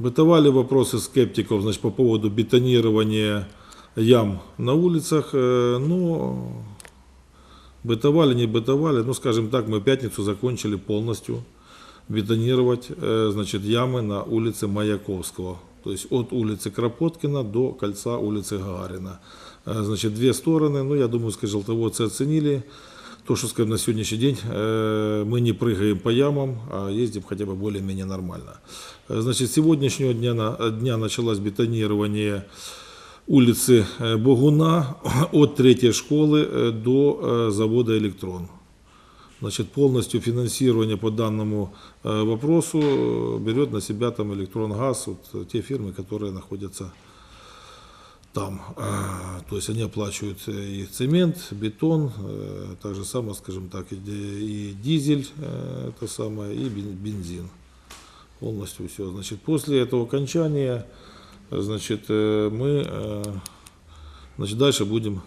Бытовали вопросы скептиков значит, по поводу бетонирования ям на улицах. Э, Ну, бытовали, не бытовали. Ну, скажем так, мы в пятницу закончили полностью бетонировать э, значит, ямы на улице Маяковского. То есть от улицы Кропоткина до кольца улицы Гагарина. Э, Значит, две стороны. Ну, я думаю, скажем, желтоводцы оценили. То, что, скажем, на сегодняшний день э, мы не прыгаем по ямам, а ездим хотя бы более-менее нормально. Э, Значит, с сегодняшнего дня, на- дня началось бетонирование улицы э, Богуна от третьей школы э, до э, завода «Электрон». Значит, полностью финансирование по данному э, вопросу э, берет на себя там «Электрон-Газ», вот э, те фирмы, которые находятся там. А, То есть они оплачивают э, и цемент, бетон, э, так же самое, скажем так, и ди- и дизель, э, это самое, и бен- бензин. Полностью все. Значит, после этого окончания, значит, мы значит, дальше будем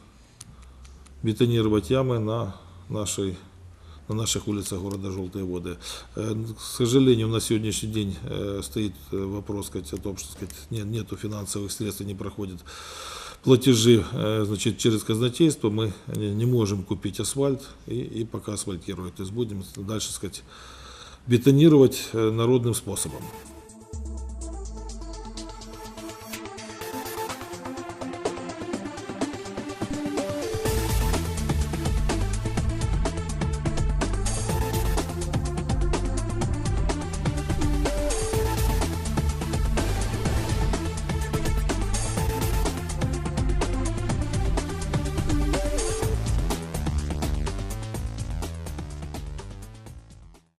бетонировать ямы на нашей на наших улицах города Желтые воды. Э, К сожалению, на сегодняшний день э, стоит э, вопрос сказать, о том, что сказать, нет, нету финансовых средств, и не проходят платежи э, значит, через казначейство. Мы не не можем купить асфальт и, и пока асфальтировать. То есть будем дальше сказать, бетонировать э, народным способом.